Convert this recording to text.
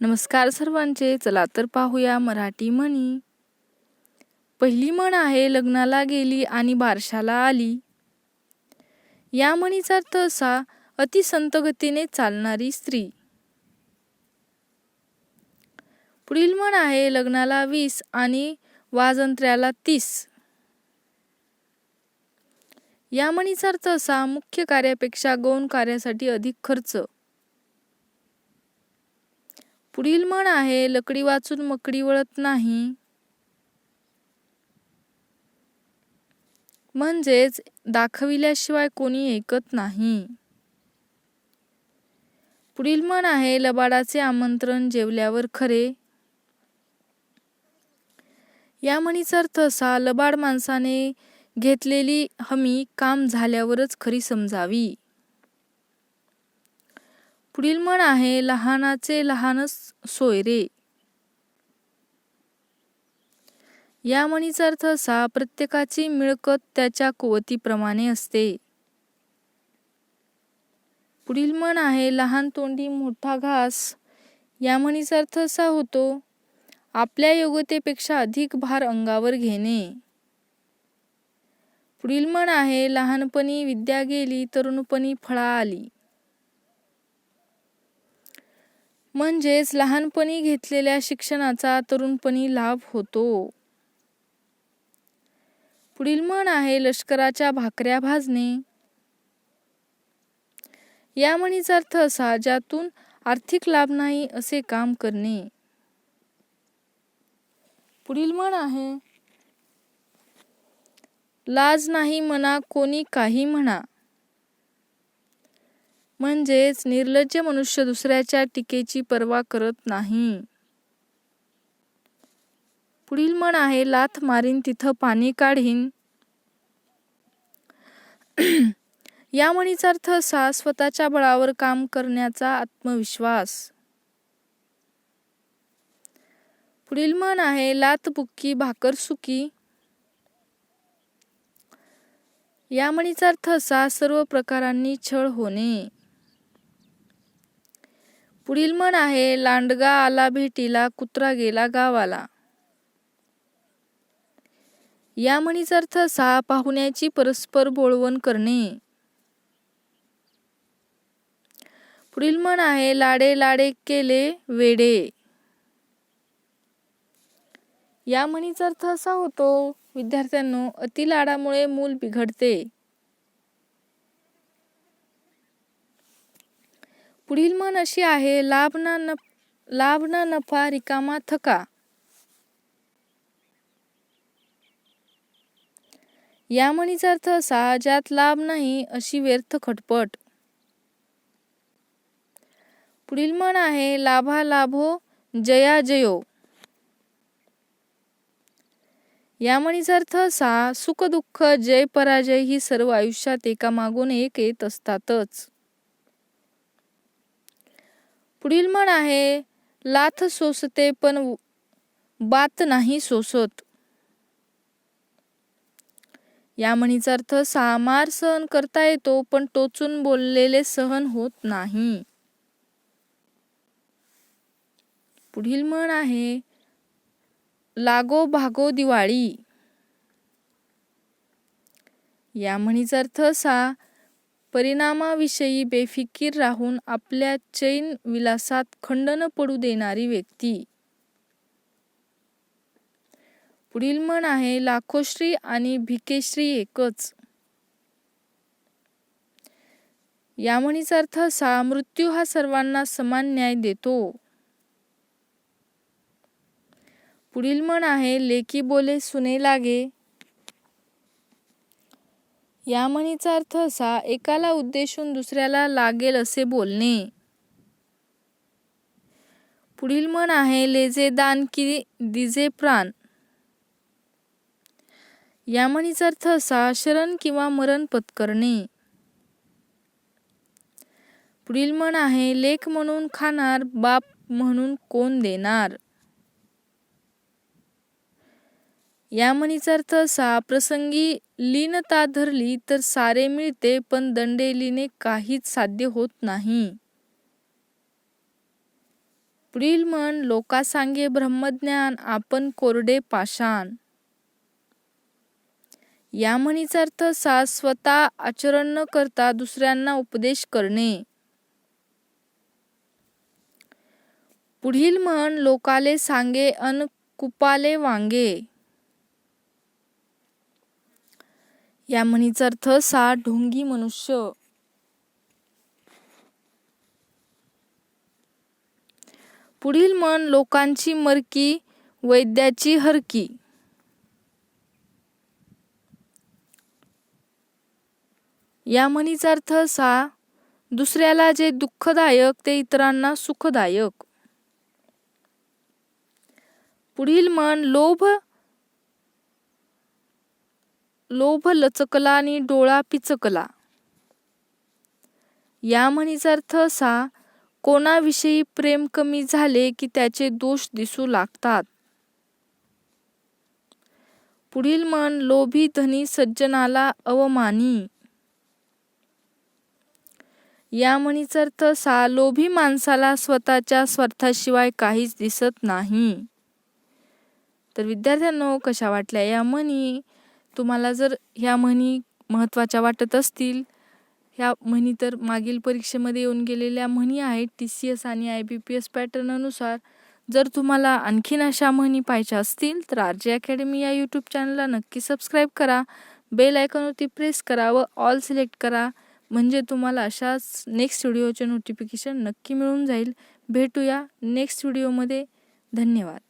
नमस्कार सर्वांचे चला तर पाहूया मराठी म्हणी. पहिली म्हण आहे लग्नाला गेली आणि बारशाला आली. या म्हणीचा अर्थ असा अति गतीने चालणारी स्त्री. पुढील म्हण आहे लग्नाला वीस आणि वाजंत्र्याला तीस. या म्हणीचा अर्थ असा मुख्य कार्यापेक्षा गौण कार्यासाठी अधिक खर्च. पुढील म्हण आहे लकडी वाचून मकडी वळत नाही. म्हणजेच दाखविल्याशिवाय कोणी ऐकत नाही. पुढील म्हण आहे लबाडाचे आमंत्रण जेवल्यावर खरे. या म्हणीचा अर्थ असा लबाड माणसाने घेतलेली हमी काम झाल्यावरच खरी समजावी. पुढील म्हण आहे लहानाचे लहानच सोयरे या म्हणीचा अर्थ असा प्रत्येकाची मिळकत त्याच्या कुवतीप्रमाणे असते. पुढील म्हण आहे लहान तोंडी मोठा घास. या म्हणीचा अर्थ असा होतो आपल्या योग्यतेपेक्षा अधिक भार अंगावर घेणे. पुढील म्हण आहे लहानपणी विद्या गेली तरुणपणी फळा आली. म्हणजेच लहानपणी घेतलेल्या शिक्षणाचा तरुणपणी लाभ होतो. पुढील म्हण आहे लष्कराच्या भाकऱ्या भाजणे. या म्हणीचा अर्थ असा ज्यातून आर्थिक लाभ नाही असे काम करणे. पुढील म्हण आहे लाज नाही म्हणा कोणी काही म्हणा. म्हणजेच निर्लज्ज मनुष्य दुसऱ्याच्या टीकेची पर्वा करत नाही. पुढील म्हण आहे लाथ मारीन तिथं पाणी काढीन. या म्हणीचा अर्थ असा स्वतःच्या बळावर काम करण्याचा आत्मविश्वास. पुढील म्हण आहे लात बुक्की भाकर सुकी. या म्हणीचा अर्थ असा सर्व प्रकारांनी छळ होणे. पुढील म्हण आहे लांडगा आला भेटीला कुत्रा गेला गावाला. या म्हणीचा अर्थ असा पाहुण्याची परस्पर बोळवण करणे. पुढील म्हण आहे लाडे लाडे केले वेडे. या म्हणीचा अर्थ असा होतो विद्यार्थ्यांनो अति लाडामुळे मूल बिघडते. पुढील म्हण अशी आहे लाभ ना नफ लाभ ना नफा रिकामा थका. या म्हणीचा अर्थ असा ज्यात लाभ नाही अशी व्यर्थ खटपट. पुढील म्हण आहे लाभा लाभो जया जयो. या म्हणीचा अर्थ असा सुख दुःख जय पराजय ही सर्व आयुष्यात एकामागून एक येत असतातच. पुढील म्हण आहे लाथ सोसते पण बात नाही सोसत. या म्हणीचा अर्थ सामार सहन करता येतो पण टोचून बोललेले सहन होत नाही. पुढील म्हण आहे लागो भागो दिवाळी. या म्हणीचा अर्थ सा परिणामाविषयी बेफिकीर राहून आपल्या चैन विलासात खंड न पडू देणारी व्यक्ती. पुढील म्हण आहे लाखोश्री आणि भिकेश्री एकच. या म्हणीचा अर्थ असा मृत्यू हा सर्वांना समान न्याय देतो. पुढील म्हण आहे लेकी बोले सुने लागे या म्हणीचा अर्थ असा एकाला उद्देशून दुसऱ्याला लागेल असे बोलणे. पुढील म्हण आहे लेजे दान की दिजे प्राण. या म्हणीचा अर्थ असा शरण किंवा मरण पत्करणे. पुढील म्हण आहे लेख म्हणून खाणार बाप म्हणून कोण देणार. या म्हणीचा अर्थ असा प्रसंगी लीनता धरली तर सारे मिळते पण दंडेलीने काहीच साध्य होत नाही. पुढील म्हण लोका सांगे ब्रह्मज्ञान आपण कोरडे पाषाण. या म्हणीचा अर्थ असा स्वतः आचरण न करता दुसऱ्यांना उपदेश करणे. पुढील म्हण लोकाले सांगे अन कुपाले वांगे. या म्हणीचा अर्थ सा ढोंगी मनुष्य. पुढील म्हण लोकांची मरकी वैद्याची हरकी. या म्हणीचा अर्थ सा दुसऱ्याला जे दुःखदायक ते इतरांना सुखदायक. पुढील म्हण लोभ लोभ लचकला आणि डोळा पिचकला. या म्हणीचा अर्थ असा कोणाविषयी प्रेम कमी झाले की त्याचे दोष दिसू लागतात. पुढील म्हण लोभी धनी सज्जनाला अवमानी. या म्हणीचा अर्थ असा लोभी माणसाला स्वतःच्या स्वार्थाशिवाय काहीच दिसत नाही. तर विद्यार्थ्यांनो कशा वाटल्या या म्हणी? तुम्हाला जर ह्या म्हणी महत्त्वाच्या वाटत असतील ह्या म्हणी तर मागील परीक्षेमध्ये येऊन गेलेल्या म्हणी आहेत टी सी एस आणि आय बी पी एस पॅटर्ननुसार जर तुम्हाला आणखीन अशा म्हणी पाहिजे असतील तर आर जे अकॅडमी या यूट्यूब चॅनलला नक्की सबस्क्राईब करा. बेल आयकॉनवरती प्रेस करा व ऑल सिलेक्ट करा. म्हणजे तुम्हाला अशाच नेक्स्ट व्हिडिओचे नोटिफिकेशन नक्की मिळून जाईल. भेटूया नेक्स्ट व्हिडिओमध्ये धन्यवाद.